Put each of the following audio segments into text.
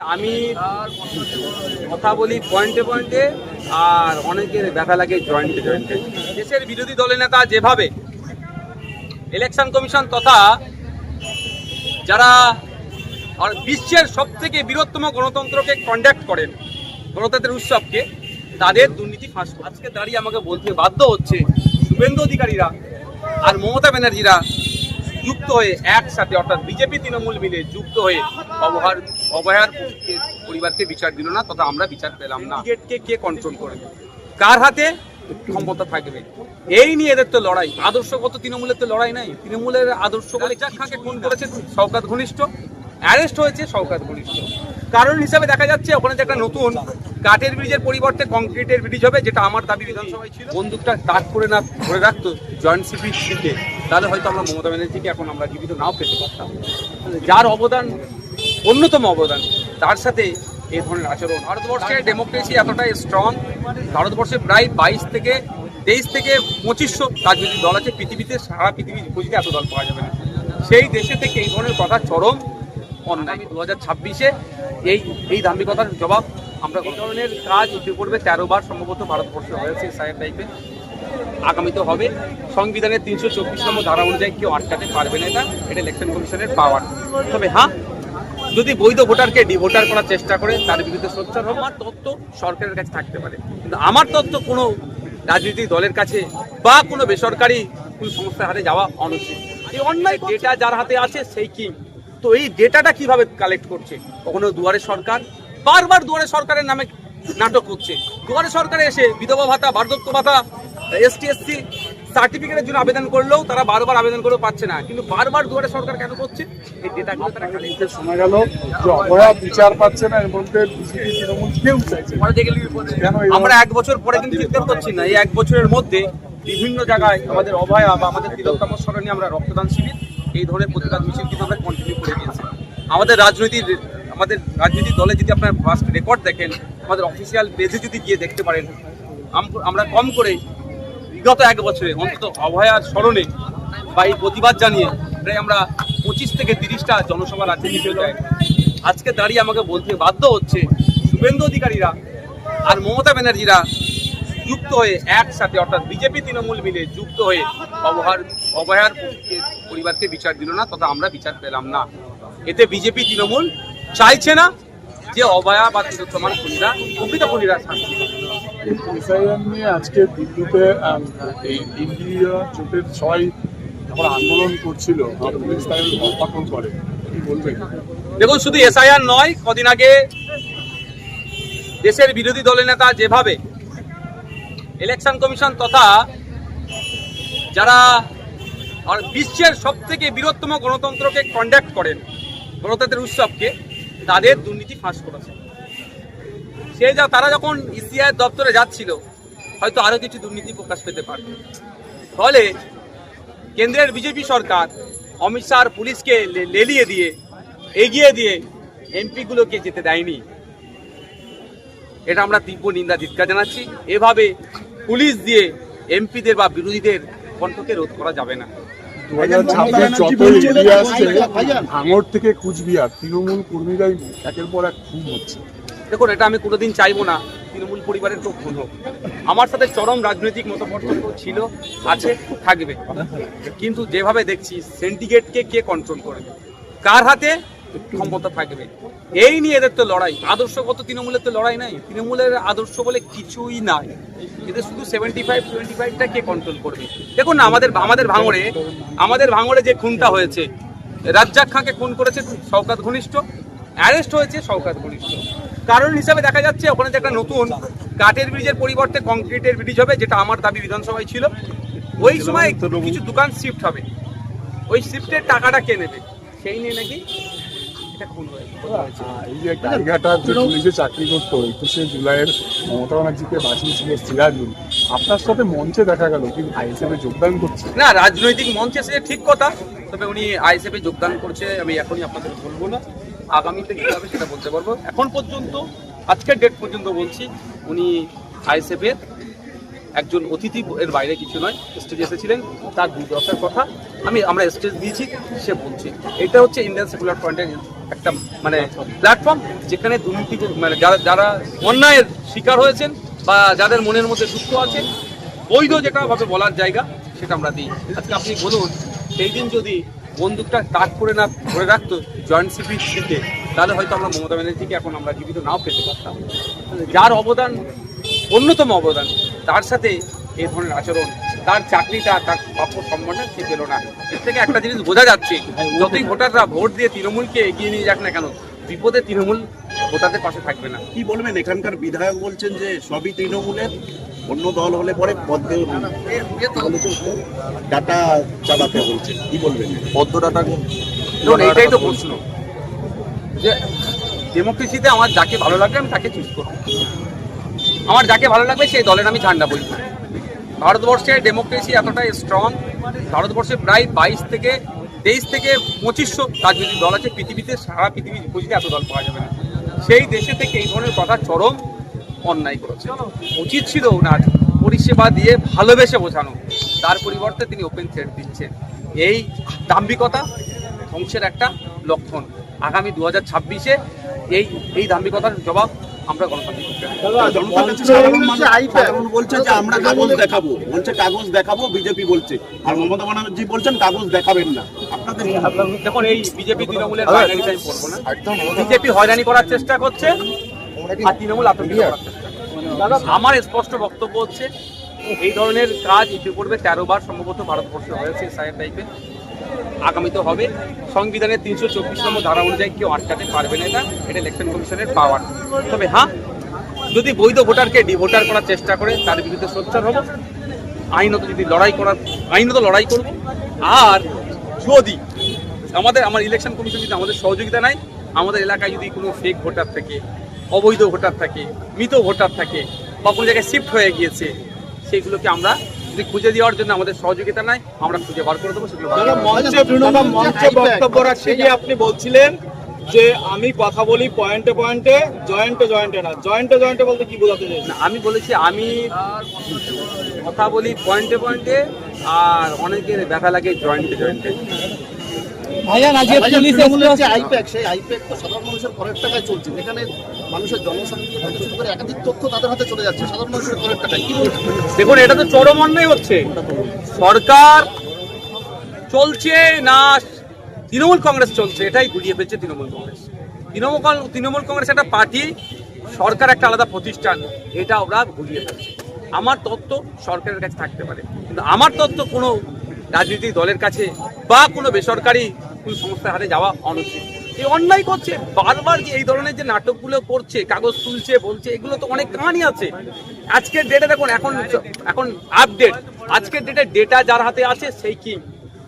আমি কথা বলি পয়েন্টে পয়েন্টে, আর অনেকের ব্যথা লাগে জয়েন্টে জয়েন্টে দেশের বিরোধী দলের নেতা যেভাবে ইলেকশন কমিশন তথা যারা বিশ্বের সব থেকে বৃহত্তম গণতন্ত্রকে কন্ডাক্ট করেন, গণতন্ত্রের উৎসবকে, তাদের দুর্নীতি ফাঁস। আজকে দাঁড়িয়ে আমাকে বলতে বাধ্য হচ্ছে শুভেন্দু অধিকারীরা আর মমতা ব্যানার্জিরা যুক্ত হয়ে একসাথে, অর্থাৎ বিজেপি, তৃণমূল মিলে যুক্ত হয়ে অবহার অবহার পরিবারকে বিচার দিল না তথা আমরা বিচার পেলাম না। ক্রিকেটকে কে কন্ট্রোল করবে কার হাতে? ক্ষমতা থাকবে। এই নিয়ে এদের তো লড়াই। আদর্শগত তৃণমূলের তো লড়াই নাই। তৃণমূলের আদর্শ বলে যাক খাকে খুন করেছে? শওকাত ঘনিষ্ঠ। অ্যারেস্ট হয়েছে শওকাত ঘনিষ্ঠ। কারণ হিসাবে দেখা যাচ্ছে ওখানে যে একটা নতুন কাঠের ব্রিজের পরিবর্তে কংক্রিটের ব্রিজ হবে যেটা আমার দাবি বিধানসভায় ছিল। বন্দুকটা তাক করে না ধরে রাখতো জয়েন্ট সিপি তাহলে হয়তো আমরা মমতা ব্যানার্জিকে এখন আমরা জীবিত নাও পেতে পারতাম। যার অবদান অন্যতম অবদান। তার সাথে এই ধরনের আচরণ। ভারতবর্ষে ডেমোক্রেসি এতটাই স্ট্রং ভারতবর্ষে প্রায় বাইশ থেকে তেইশ থেকে পঁচিশশো রাজনৈতিক দল আছে, পৃথিবীতে সারা পৃথিবী খুঁজতে এত দল পাওয়া যাবে না। সেই দেশে থেকে এই ধরনের কথা চরম অন্যায়। দু হাজার ছাব্বিশে এই এই দাম্ভিকতার জবাব আমরা এই ধরনের কাজ ইতিপূর্বে তেরো বার সম্ভবত ভারতবর্ষে হয়েছে সাহেব টাইপে আগামীতে হবে। সংবিধানের তিনশো চব্বিশ নম্বর ধারা অনুযায়ী কেউ আটকাতে পারবে না এটা। এটা ইলেকশন কমিশনের পাওয়ার তবে হ্যাঁ যদি বৈধ ভোটারকে ডিভোটার করার চেষ্টা করে তার বিরুদ্ধে সোচ্চার হবে। আমার তথ্য সরকারের কাছে থাকতে পারে। কিন্তু আমার তথ্য কোনো রাজনৈতিক দলের কাছে বা কোনো বেসরকারি কোনো সংস্থার হাতে যাওয়া অনুচিত। এই অন্যায় ডেটা যার হাতে আছে সেই কি? তো এই ডেটাটা কীভাবে কালেক্ট করছে? কখনো দুয়ারে সরকার? বারবার দুয়ারে সরকারের নামে নাটক করছে দুয়ারে সরকারে এসে বিধবা ভাতা, বার্ধক্য ভাতা, এসটি, এসসি সার্টিফিকেটের জন্য আবেদন করলেও তারা বারবার আবেদন করেও পাচ্ছে না। কিন্তু বারবার দুয়ারে সরকার কেন করছে? এই ডেটাগুলো তারা শোনা গেল যে অভয়া বিচার পাচ্ছে না এর মধ্যে তৃণমূল কেউ চাইছে আমরা এক বছর পরে কিন্তু চিন্তা করছি না। এই এক বছরের মধ্যে বিভিন্ন জায়গায় আমাদের অভয়া বা আমাদের তিলোত্তম স্মরণে আমরা রক্তদান শিবির এই ধরনের প্রতিবাদ মিছিল কিন্তু আমরা কন্টিনিউ করে দিয়েছি। আমাদের রাজনৈতিক আমাদের রাজনৈতিক দলে যদি আপনার ফার্স্ট রেকর্ড দেখেন আমাদের অফিসিয়াল পেজে যদি গিয়ে দেখতে পারেন আমরা কম করে বিগত এক বছরে অন্তত অভয়ার স্মরণে বা এই প্রতিবাদ জানিয়ে প্রায় আমরা পঁচিশ থেকে তিরিশটা জনসভা রাজ্যে নিতে চাই আজকে দাঁড়িয়ে আমাকে বলতে বাধ্য হচ্ছে শুভেন্দু অধিকারীরা আর মমতা ব্যানার্জিরা যুক্ত হয়ে একসাথে, অর্থাৎ বিজেপি তৃণমূল মিলে যুক্ত হয়ে অবহার অবহার পরিবারকে বিচার দিল না, তথা আমরা বিচার পেলাম না। এতে বিজেপি তৃণমূল চাইছে না যে অবয়া বা তিলোত্তমার খুনিরা প্রকৃত খুনিরা শাস্তি নিয়ে আজকে দিল্লিতে এই ইন্ডিয়া জোটের যখন আন্দোলন করছিল পুলিশ করে দেখুন, শুধু এসআইআর নয়, কদিন আগে দেশের বিরোধী দলের নেতা যেভাবে ইলেকশন কমিশন তথা যারা আর বিশ্বের সব থেকে বৃহত্তম গণতন্ত্রকে কন্ডাক্ট করেন, গণতন্ত্রের উৎসবকে, তাদের দুর্নীতি ফাঁস করেছে। সে যা তারা যখন ইসিআই দপ্তরে যাচ্ছিল হয়তো আরও কিছু দুর্নীতি প্রকাশ পেতে পারত। ফলে কেন্দ্রের বিজেপি সরকার অমিত শাহ পুলিশকে লেলিয়ে দিয়ে এগিয়ে দিয়ে এমপিগুলোকে যেতে দেয়নি। এটা আমরা তীব্র নিন্দা ধিক্কার জানাচ্ছি। এভাবে পুলিশ দিয়ে এমপিদের বা বিরোধীদের কণ্ঠকে রোধ করা যাবে না। ভাঙড় থেকে কুচবিহার তৃণমূল কর্মীরাই একের পর এক খুন হচ্ছে। দেখুন, এটা আমি কোনোদিন চাইব না, তৃণমূল পরিবারের কেউ খুন হোক। আমার সাথে চরম রাজনৈতিক মতপার্থক্য ছিল, আছে, থাকবে। কিন্তু যেভাবে দেখছি সেন্টিগেটকে কে কন্ট্রোল করবে কার হাতে? ক্ষমতা থাকবে। এই নিয়ে এদের তো লড়াই। আদর্শগত তৃণমূলের তো লড়াই নাই। তৃণমূলের আদর্শ বলে কিছুই নাই। এদের শুধু সেভেন্টি ফাইভ টোয়েন্টি ফাইভটা কে কন্ট্রোল করবে? দেখুন না, আমাদের আমাদের ভাঙড়ে আমাদের ভাঙড়ে যে খুনটা হয়েছে, রাজ্জাক খাঁকে খুন করেছে শওকাত ঘনিষ্ঠ অ্যারেস্ট হয়েছে শওকাত ঘনিষ্ঠ। কারণ হিসাবে দেখা যাচ্ছে ওখানে যে একটা নতুন কাঠের ব্রিজের পরিবর্তে কংক্রিটের ব্রিজ হবে যেটা আমার দাবি বিধানসভায় ছিল। ওই সময় কিছু দোকান শিফট হবে। ওই শিফটের টাকাটা কে নেবে? সেই নিয়ে নাকি এই যে যে পুলিশে চাকরি করতো একুশে জুলাইয়ের মমতা ব্যানার্জিকে বাঁচিয়েছিল সিরাজুল আপনার সাথে মঞ্চে দেখা গেল কিন্তু যোগদান করছে? না রাজনৈতিক মঞ্চে সে ঠিক কথা তবে উনি আইএসএফে যোগদান করছে আমি এখনই আপনাদের বলব না। আগামীতে কী হবে সেটা বলতে পারব? এখন পর্যন্ত, আজকের ডেট পর্যন্ত বলছি, উনি আইএসএফের একজন অতিথি, এর বাইরে কিছু নয় স্টেজে এসেছিলেন, তার দুর্দশার কথা। আমি, আমরা স্টেজ দিয়েছি, সে বলছি। এটা হচ্ছে ইন্ডিয়ান সেকুলার ফ্রন্টের একটা মানে প্ল্যাটফর্ম যেখানে দুর্নীতি মানে যারা যারা অন্যায়ের শিকার হয়েছেন বা যাদের মনের মধ্যে দুঃখ আছে, বৈধ যেটা ভাবে বলার জায়গা, সেটা আমরা দিই। আজকে আপনি বলুন, সেই দিন যদি বন্দুকটা তাক করে না, ধরে রাখতো জয়েন্ট সিপির সিটে তাহলে হয়তো আমরা মমতা ব্যানার্জিকে এখন আমরা জীবিত নাও পেতে পারতাম। যার অবদান, অন্যতম অবদান, তার সাথে এই ধরনের আচরণ, তার চাকরিটা, তার প্রাপ্য সম্মানটা সে পেল না। এর থেকে একটা জিনিস বোঝা যাচ্ছে, যতই ভোটাররা ভোট দিয়ে তৃণমূলকে এগিয়ে নিয়ে যাক না কেন, বিপদে তৃণমূল ভোটারদের পাশে থাকবে না। কি বলবেন? এখানকার বিধায়ক বলছেন যে সবই তৃণমূলের অন্য দল হলে পরে পদ্মেও ডাটা চালাতে বলছে। কি বলবেন? পদ্ম ডাটা এইটাই তো প্রশ্ন। যে ডেমোক্রেসিতে আমার যাকে ভালো লাগবে আমি তাকে চুজ করব। আমার যাকে ভালো লাগবে সেই দলের আমি ঝান্ডা বলি। ভারতবর্ষে ডেমোক্রেসি এতটাই স্ট্রং ভারতবর্ষে প্রায় বাইশ থেকে তেইশ থেকে পঁচিশশো রাজনৈতিক দল আছে। পৃথিবীতে সারা পৃথিবী খুঁজলে এত দল পাওয়া যাবে না। সেই দেশে থেকে এই ধরনের কথা চরম। অন্যায় করেছে। উচিত ছিল ওনার পরিষেবা দিয়ে ভালোবেসে বোঝানো। তার পরিবর্তে তিনি ওপেন থ্রেড দিচ্ছেন। এই দাম্ভিকতা ধ্বংসের একটা লক্ষণ। আগামী দু হাজার ছাব্বিশে এই এই দাম্ভিকতার জবাব আমরা গণতান্ত্রিক পক্ষে দেব। জনতার কাছে সাধারণ মানুষ সাধারণ বলছে যে আমরা কাগজ দেখাবো। বলছে কাগজ দেখাবো বিজেপি বলছে। আর মমতা ব্যানার্জি বলছেন কাগজ দেখাবেন না। আপনাদের দেখুন এই বিজেপি তৃণমূলের হয়রানি আমি করব না। বিজেপি হয়রানি করার চেষ্টা করছে। আর তৃণমূল আতঙ্কিত। আমার স্পষ্ট বক্তব্য হচ্ছে এই ধরনের কাজ ইতিপূর্বে তেরো বার সম্ভবত ভারতবর্ষে হয়েছে সাহেব টাইপের আগামীতে হবে। সংবিধানের তিনশো চব্বিশ নম্বর ধারা অনুযায়ী কেউ আটকাতে পারবে না এটা। এটা ইলেকশন কমিশনের পাওয়ার তবে হ্যাঁ যদি বৈধ ভোটারকে ডিভোটার করার চেষ্টা করে তার বিরুদ্ধে সোচ্চার হব। আইনত যদি লড়াই করার আইনত লড়াই করব। আর যদি আমাদের আমার ইলেকশন কমিশন যদি আমাদের সহযোগিতা নাই আমাদের এলাকায় যদি কোনো ফেক ভোটার থাকে অবৈধ ভোটার থাকে মৃত ভোটার থাকে বা কোনো জায়গায় শিফট হয়ে গিয়েছে সেইগুলোকে আমরা যদি খুঁজে দেওয়ার জন্য আমাদের সহযোগিতা নাই আমরা খুঁজে বার করে দেবো সেগুলো। মঞ্চে বক্তব্য রাখতে গিয়ে আপনি বলছিলেন যে আমি কথা বলি পয়েন্টে পয়েন্টে জয়েন্টে জয়েন্টে না জয়েন্টে জয়েন্টে বলতে কি বোঝাতে না, আমি বলেছি আমি কথা বলি পয়েন্টে পয়েন্টে আর অনেকের ব্যথা লাগে জয়েন্টে জয়েন্টে ভাইজান আজকে পুলিশ আইপ্যাক সেই আইপ্যাক তো সাধারণ মানুষের করের টাকায় চলছে। যেখানে মানুষের জনসংখ্যা থেকে শুরু করে একাধিক তথ্য তাদের হাতে চলে যাচ্ছে সাধারণ মানুষের করের টাকায়। কি দেখুন এটা তো চরম অন্যায় হচ্ছে। সরকার চলছে না তৃণমূল কংগ্রেস চলছে? এটাই গুলিয়ে ফেলছে তৃণমূল কংগ্রেস। তৃণমূল তৃণমূল কংগ্রেস একটা পার্টি সরকার একটা আলাদা প্রতিষ্ঠান এটা ওরা গুলিয়ে ফেলছে। আমার তত্ত্ব সরকারের কাছে থাকতে পারে। কিন্তু আমার তত্ত্ব কোনো রাজনৈতিক দলের কাছে বা কোনো বেসরকারি কোনো সংস্থার হাতে যাওয়া অনুচিত। এই অন্যায় করছে, বারবার যে এই ধরনের যে নাটকগুলো করছে, কাগজ তুলছে, বলছে, এগুলো তো অনেক কাহানি আছে। আজকের ডেটে দেখুন, এখন এখন আপডেট আজকের ডেটে ডেটা যার হাতে আছে, সেই কি?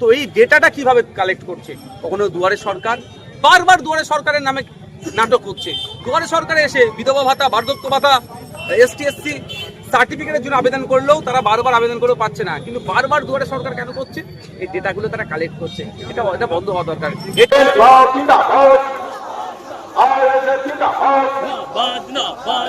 তো এই ডেটাটা কীভাবে কালেক্ট করছে? কখনো দুয়ারে সরকার? বারবার দুয়ারে সরকারের নামে নাটক করছে দুয়ারে সরকারে এসে বিধবা ভাতা, বার্ধক্য ভাতা এসটিএসসি সার্টিফিকেটের জন্য আবেদন করলেও তারা বারবার আবেদন করেও পাচ্ছে না। কিন্তু বারবার দুয়ারে সরকার কেন করছে? এই ডেটাগুলো তারা কালেক্ট করছে। এটা এটা বন্ধ হওয়া দরকার। ভাই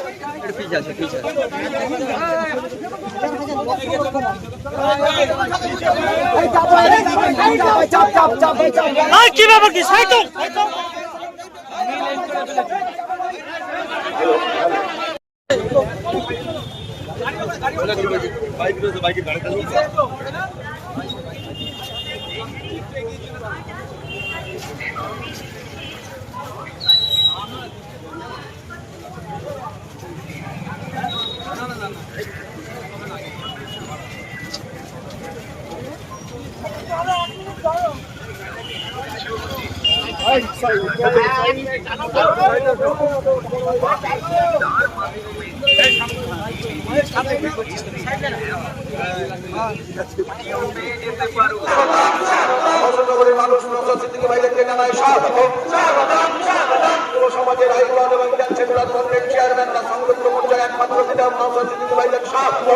পিস আছে মানুষ নৌকা সিদ্দিকী ভাইকে টেনে নেয় স্বাগত যুব সমাজের আইগুলান এবং চেয়ারম্যানরা সংযুক্ত মোর্চার একমাত্র লিডার নৌকা সিদ্দিকী ভাইকে স্বাগত